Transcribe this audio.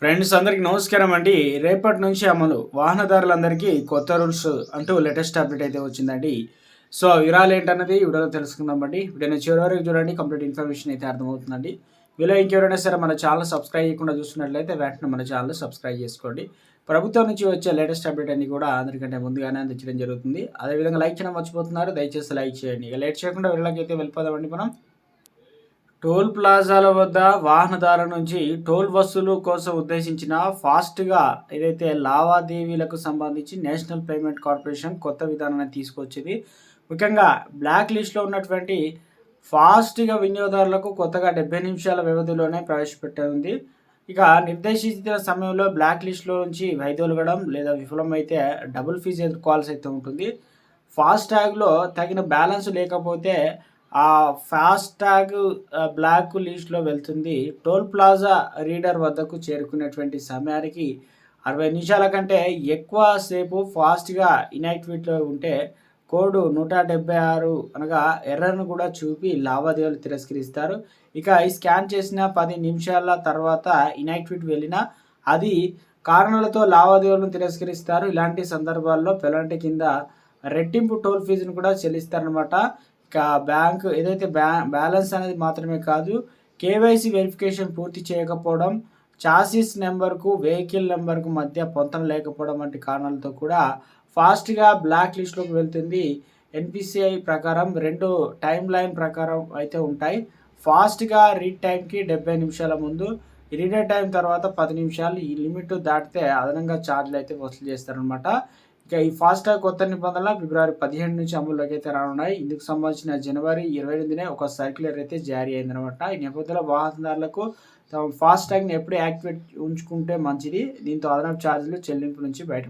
Friends అందరికి నమస్కారం అండి. రేపటి నుంచి అమలు. వాహనదారులందరికీ కొత్త రూల్స్ అంటూ లేటెస్ట్ అప్డేట్ అయితే వచ్చిందండి. సో వివరాలు ఏంటన్నది వీడియోలో తెలుసుకుందామండి వీడియో చివరి వరకు చూడండి. కంప్లీట్ ఇన్ఫర్మేషన్ అయితే అర్థమవుతుందండి. వీలో ఇంకెవరైనా సరే మన ఛానల్ సబ్స్క్రైబ్ చేయకుండా చూస్తున్నట్లయితే వెంటనే మన ఛానల్ సబ్స్క్రైబ్ చేసుకోండి. ప్రభుత్వం నుంచి వచ్చే లేటెస్ట్ అప్డేట్ అన్ని కూడా అందరికంటే ముందుగానే అందించడం జరుగుతుంది. అదేవిధంగా లైక్ చేయడం మర్చిపోతున్నారు. దయచేసి లైక్ చేయండి. ఇక లేట్ చేయకుండా వీళ్ళకైతే వెళ్ళిపోదామండి మనం. టోల్ ప్లాజాల వద్ద వాహనదారుల నుంచి టోల్ వసూలు కోసం ఉద్దేశించిన ఫాస్ట్గా ఏదైతే లావాదేవీలకు సంబంధించి నేషనల్ పేమెంట్ కార్పొరేషన్ కొత్త విధానాన్ని తీసుకొచ్చింది ముఖ్యంగా బ్లాక్ లిస్ట్లో ఉన్నటువంటి ఫాస్ట్గా వినియోగదారులకు కొత్తగా డెబ్బై నిమిషాల వ్యవధిలోనే ప్రవేశపెట్టనుంది. ఇక నిర్దేశించిన సమయంలో బ్లాక్ లిస్ట్లో నుంచి వైదొలగడం లేదా విఫలమైతే డబుల్ ఫీజు ఎదుర్కోవాల్సి అయితే ఉంటుంది. ట్యాగ్లో తగిన బ్యాలెన్స్ లేకపోతే ఆ ఫాస్టాగ్ బ్లాక్ లిస్ట్లో వెళ్తుంది. టోల్ ప్లాజా రీడర్ వద్దకు చేరుకునేటువంటి సమయానికి అరవై నిమిషాల కంటే ఎక్కువ సేపు ఫాస్ట్గా ఇన్యాక్టివిటీలో ఉంటే కోడ్ నూట డెబ్బై ఆరు అనగా ఎర్రర్ను కూడా చూపి లావాదేవీలు తిరస్కరిస్తారు. ఇక ఈ స్కాన్ చేసిన పది నిమిషాల తర్వాత ఇన్యాక్టివిటీ వెళ్ళినా అది కారణాలతో లావాదేవీలను తిరస్కరిస్తారు. ఇలాంటి సందర్భాల్లో పెనాల్టీ కింద రెట్టింపు టోల్ ఫీజును కూడా చెల్లిస్తారనమాట ఇక బ్యాంక్ ఏదైతే బ్యా బ్యాలెన్స్ అనేది మాత్రమే కాదు కేవైసీ వెరిఫికేషన్ పూర్తి చేయకపోవడం చాసిస్ నెంబర్కు వెహికల్ నెంబర్కు మధ్య పొంతం లేకపోవడం వంటి కారణాలతో కూడా ఫాస్ట్గా బ్లాక్ లిస్ట్లోకి వెళ్తుంది. ఎన్పిసిఐ ప్రకారం రెండు టైం లైన్ ప్రకారం అయితే ఉంటాయి. ఫాస్ట్గా రీడ్ టైంకి డెబ్బై నిమిషాల ముందు రీడర్ టైం తర్వాత పది నిమిషాలు ఈ లిమిట్ దాటితే అదనంగా ఛార్జ్లు అయితే వసూలు చేస్తారనమాట ఇక ఈ ఫాస్టాగ్ కొత్త నిబంధనలు ఫిబ్రవరి పదిహేను నుంచి అమల్లోకి అయితే రానున్నాయి. ఇందుకు సంబంధించిన జనవరి ఇరవై ఎనిమిదినే ఒక సర్క్యులర్ అయితే జారీ అయిందనమాట ఈ నేపథ్యంలో వాహనదారులకు తమ ఫాస్టాగ్ని ఎప్పుడు యాక్టివేట్ ఉంచుకుంటే మంచిది? దీంతో అదనపు ఛార్జీలు చెల్లింపు నుంచి బయట